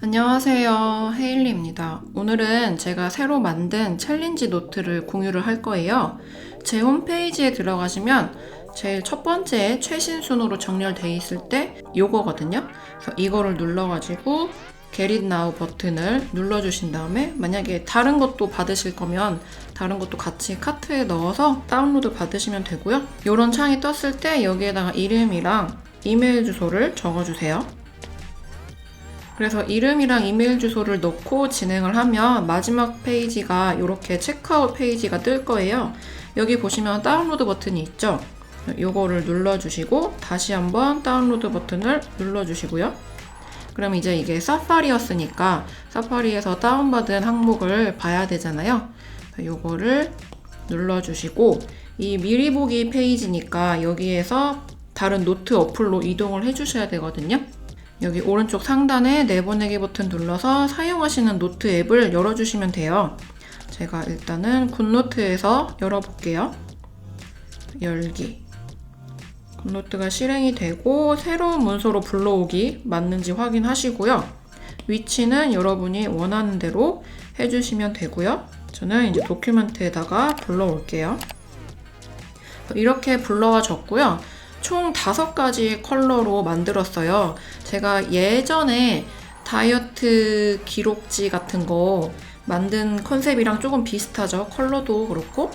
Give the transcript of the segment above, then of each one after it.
안녕하세요. 헤일리입니다. 오늘은 제가 새로 만든 챌린지 노트를 공유를 할 거예요. 제 홈페이지에 들어가시면 제일 첫 번째 최신 순으로 정렬되어 있을 때 요거거든요. 그래서 이거를 눌러가지고 Get Now 버튼을 눌러주신 다음에 만약에 다른 것도 받으실 거면 다른 것도 같이 카트에 넣어서 다운로드 받으시면 되고요. 이런 창이 떴을 때 여기에다가 이름이랑 이메일 주소를 적어주세요. 그래서 이름이랑 이메일 주소를 넣고 진행을 하면 마지막 페이지가 이렇게 체크아웃 페이지가 뜰 거예요. 여기 보시면 다운로드 버튼이 있죠. 이거를 눌러주시고 다시 한번 다운로드 버튼을 눌러주시고요. 그럼 이제 이게 사파리였으니까 사파리에서 다운받은 항목을 봐야 되잖아요. 이거를 눌러주시고 이 미리 보기 페이지니까 여기에서 다른 노트 어플로 이동을 해주셔야 되거든요. 여기 오른쪽 상단에 내보내기 버튼 눌러서 사용하시는 노트 앱을 열어주시면 돼요. 제가 일단은 굿노트에서 열어볼게요. 열기. 굿노트가 실행이 되고 새로운 문서로 불러오기 맞는지 확인하시고요. 위치는 여러분이 원하는 대로 해주시면 되고요. 저는 이제 도큐멘트에다가 불러올게요. 이렇게 불러와 줬고요. 총 다섯 가지 컬러로 만들었어요. 제가 예전에 다이어트 기록지 같은 거 만든 컨셉이랑 조금 비슷하죠. 컬러도 그렇고.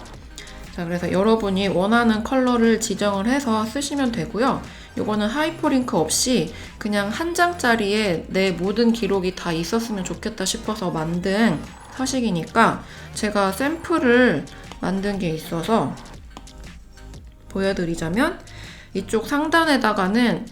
자, 그래서 여러분이 원하는 컬러를 지정을 해서 쓰시면 되고요. 이거는 하이퍼링크 없이 그냥 한 장짜리에 내 모든 기록이 다 있었으면 좋겠다 싶어서 만든 서식이니까 제가 샘플을 만든 게 있어서 보여드리자면 이쪽 상단에다가는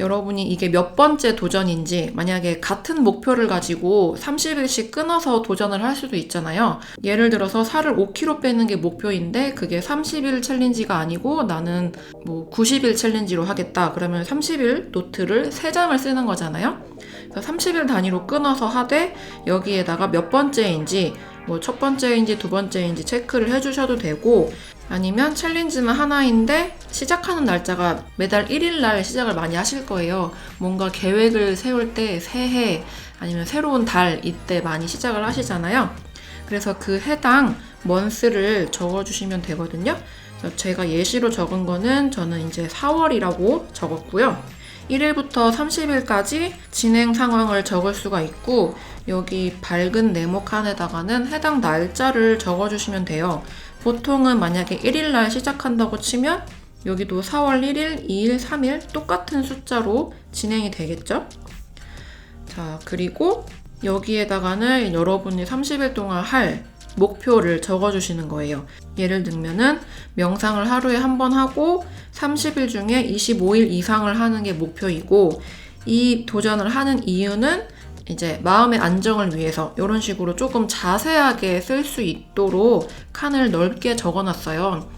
여러분이 이게 몇 번째 도전인지 만약에 같은 목표를 가지고 30일씩 끊어서 도전을 할 수도 있잖아요. 예를 들어서 살을 5kg 빼는 게 목표인데 그게 30일 챌린지가 아니고 나는 뭐 90일 챌린지로 하겠다. 그러면 30일 노트를 3장을 쓰는 거잖아요. 그래서 30일 단위로 끊어서 하되 여기에다가 몇 번째인지 뭐 첫 번째인지 두 번째인지 체크를 해주셔도 되고 아니면 챌린지는 하나인데 시작하는 날짜가 매달 1일 날 시작을 많이 하실 거예요. 뭔가 계획을 세울 때 새해 아니면 새로운 달 이때 많이 시작을 하시잖아요. 그래서 그 해당 먼스를 적어주시면 되거든요. 제가 예시로 적은 거는 저는 이제 4월이라고 적었고요. 1일부터 30일까지 진행 상황을 적을 수가 있고 여기 밝은 네모 칸에다가는 해당 날짜를 적어주시면 돼요. 보통은 만약에 1일 날 시작한다고 치면 여기도 4월 1일, 2일, 3일 똑같은 숫자로 진행이 되겠죠? 자, 그리고 여기에다가는 여러분이 30일 동안 할 목표를 적어주시는 거예요. 예를 들면은 명상을 하루에 한 번 하고 30일 중에 25일 이상을 하는 게 목표이고 이 도전을 하는 이유는 이제 마음의 안정을 위해서 이런 식으로 조금 자세하게 쓸 수 있도록 칸을 넓게 적어놨어요.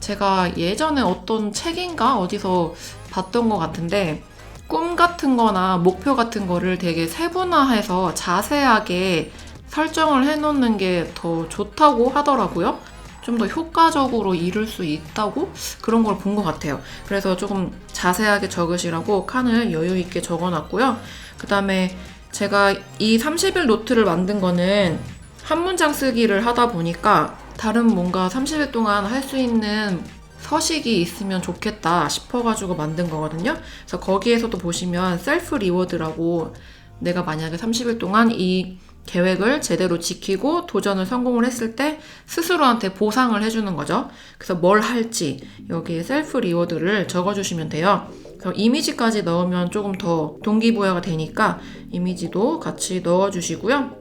제가 예전에 어떤 책인가 어디서 봤던 것 같은데 꿈 같은 거나 목표 같은 거를 되게 세분화해서 자세하게 설정을 해놓는 게 더 좋다고 하더라고요. 좀 더 효과적으로 이룰 수 있다고 그런 걸 본 것 같아요. 그래서 조금 자세하게 적으시라고 칸을 여유 있게 적어놨고요. 그 다음에 제가 이 30일 노트를 만든 거는 한 문장 쓰기를 하다 보니까 다른 뭔가 30일 동안 할 수 있는 서식이 있으면 좋겠다 싶어가지고 만든 거거든요. 그래서 거기에서도 보시면 셀프 리워드라고 내가 만약에 30일 동안 이 계획을 제대로 지키고 도전을 성공을 했을 때 스스로한테 보상을 해주는 거죠. 그래서 뭘 할지 여기에 셀프 리워드를 적어주시면 돼요. 그래서 이미지까지 넣으면 조금 더 동기부여가 되니까 이미지도 같이 넣어주시고요.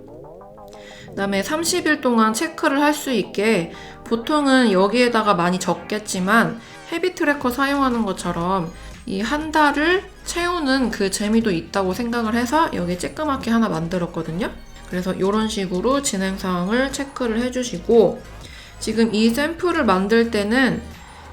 그 다음에 30일 동안 체크를 할 수 있게 보통은 여기에다가 많이 적겠지만 헤비 트래커 사용하는 것처럼 이 한 달을 채우는 그 재미도 있다고 생각을 해서 여기 쬐끄맣게 하나 만들었거든요. 그래서 이런 식으로 진행 사항을 체크를 해주시고 지금 이 샘플을 만들 때는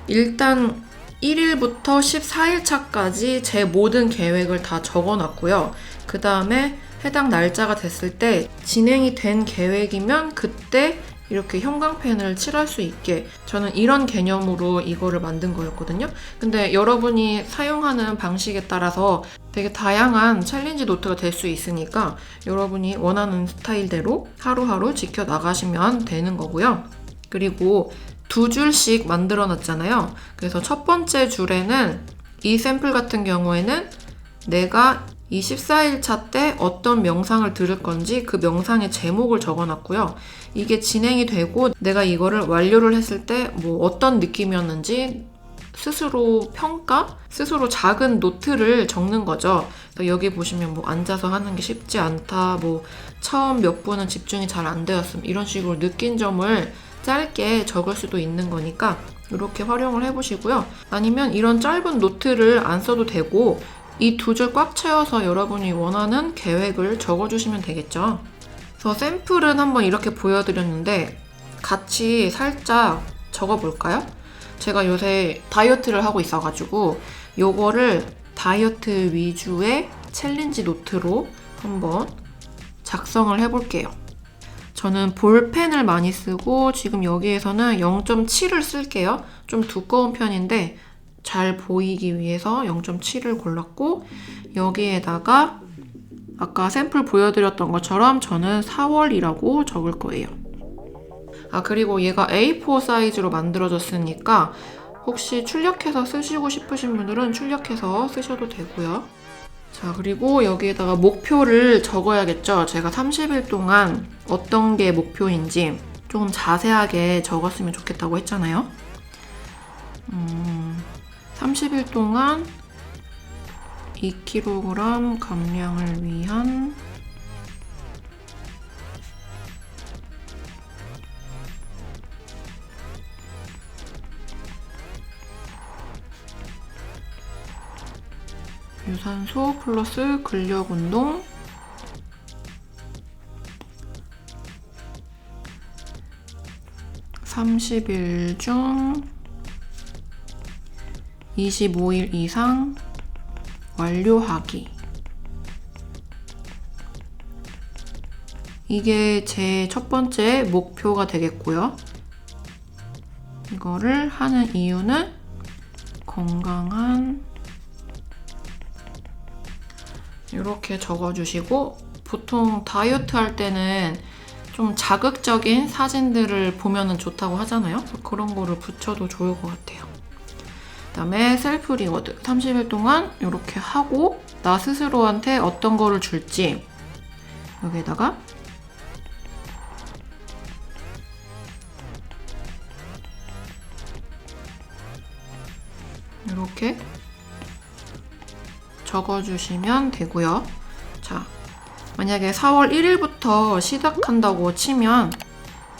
일단 1일부터 14일 차까지 제 모든 계획을 다 적어 놨고요. 그 다음에 해당 날짜가 됐을 때 진행이 된 계획이면 그때 이렇게 형광펜을 칠할 수 있게 저는 이런 개념으로 이거를 만든 거였거든요. 근데 여러분이 사용하는 방식에 따라서 되게 다양한 챌린지 노트가 될 수 있으니까 여러분이 원하는 스타일대로 하루하루 지켜 나가시면 되는 거고요. 그리고 두 줄씩 만들어 놨잖아요. 그래서 첫 번째 줄에는 이 샘플 같은 경우에는 내가 이 14일차 때 어떤 명상을 들을 건지 그 명상의 제목을 적어 놨고요. 이게 진행이 되고 내가 이거를 완료를 했을 때 뭐 어떤 느낌이었는지 스스로 평가? 스스로 작은 노트를 적는 거죠. 여기 보시면 뭐 앉아서 하는 게 쉽지 않다, 뭐 처음 몇 분은 집중이 잘 안 되었음, 이런 식으로 느낀 점을 짧게 적을 수도 있는 거니까 이렇게 활용을 해보시고요. 아니면 이런 짧은 노트를 안 써도 되고 이 두 줄 꽉 채워서 여러분이 원하는 계획을 적어주시면 되겠죠. 그래서 샘플은 한번 이렇게 보여드렸는데 같이 살짝 적어볼까요? 제가 요새 다이어트를 하고 있어가지고 요거를 다이어트 위주의 챌린지 노트로 한번 작성을 해볼게요. 저는 볼펜을 많이 쓰고 지금 여기에서는 0.7을 쓸게요. 좀 두꺼운 편인데 잘 보이기 위해서 0.7을 골랐고 여기에다가 아까 샘플 보여드렸던 것처럼 저는 4월이라고 적을 거예요. 아, 그리고 얘가 A4 사이즈로 만들어졌으니까 혹시 출력해서 쓰시고 싶으신 분들은 출력해서 쓰셔도 되고요. 자, 그리고 여기에다가 목표를 적어야겠죠. 제가 30일 동안 어떤 게 목표인지 조금 자세하게 적었으면 좋겠다고 했잖아요. 음, 30일 동안 2kg 감량을 위한 유산소 플러스 근력 운동. (30일) 중 (25일) 이상 완료하기 이게 제 첫 번째 목표가 되겠고요. 이거를 하는 이유는 건강한 이렇게 적어주시고 보통 다이어트 할 때는 좀 자극적인 사진들을 보면 좋다고 하잖아요. 그런 거를 붙여도 좋을 것 같아요. 그다음에 셀프 리워드 30일 동안 이렇게 하고 나 스스로한테 어떤 거를 줄지 여기에다가 이렇게 적어주시면 되고요. 자, 만약에 4월 1일부터 시작한다고 치면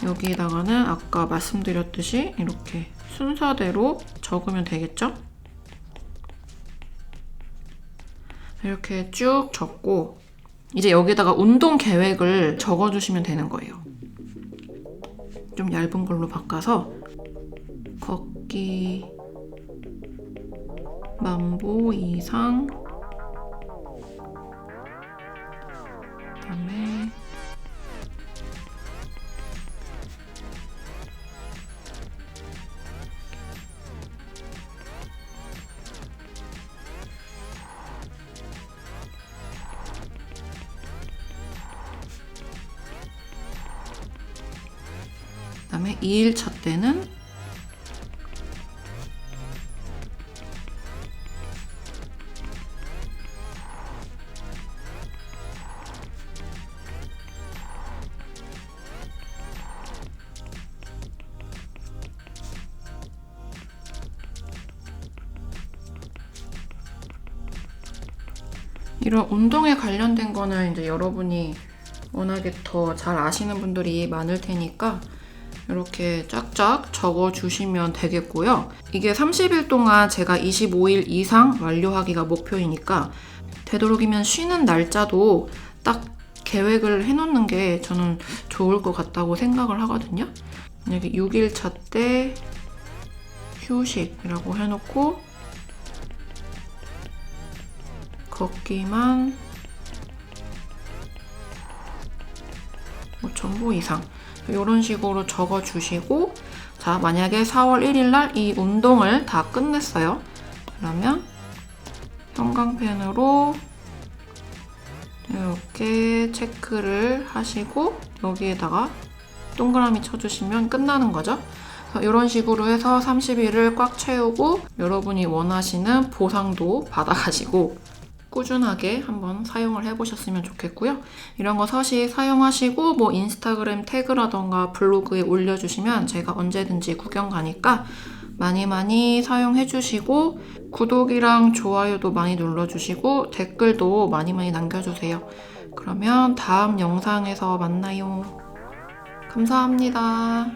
여기에다가는 아까 말씀드렸듯이 이렇게 순서대로 적으면 되겠죠? 이렇게 쭉 적고 이제 여기다가 운동 계획을 적어주시면 되는 거예요. 좀 얇은 걸로 바꿔서 걷기 만보 이상 다음에 2일차 때는 이런 운동에 관련된 거는 이제 여러분이 워낙에 더 잘 아시는 분들이 많을 테니까 이렇게 쫙쫙 적어 주시면 되겠고요. 이게 30일 동안 제가 25일 이상 완료하기가 목표이니까 되도록이면 쉬는 날짜도 딱 계획을 해놓는 게 저는 좋을 것 같다고 생각을 하거든요. 만약에 6일차 때 휴식이라고 해놓고 걷기만 5,000보 이상. 이런 식으로 적어 주시고, 자, 만약에 4월 1일 날 이 운동을 다 끝냈어요. 그러면 형광펜으로 이렇게 체크를 하시고, 여기에다가 동그라미 쳐주시면 끝나는 거죠. 이런 식으로 해서 30일을 꽉 채우고 여러분이 원하시는 보상도 받아가시고 꾸준하게 한번 사용을 해보셨으면 좋겠고요. 이런 거 서식 사용하시고 뭐 인스타그램 태그라던가 블로그에 올려주시면 제가 언제든지 구경 가니까 많이 많이 사용해주시고 구독이랑 좋아요도 많이 눌러주시고 댓글도 많이 많이 남겨주세요. 그러면 다음 영상에서 만나요. 감사합니다.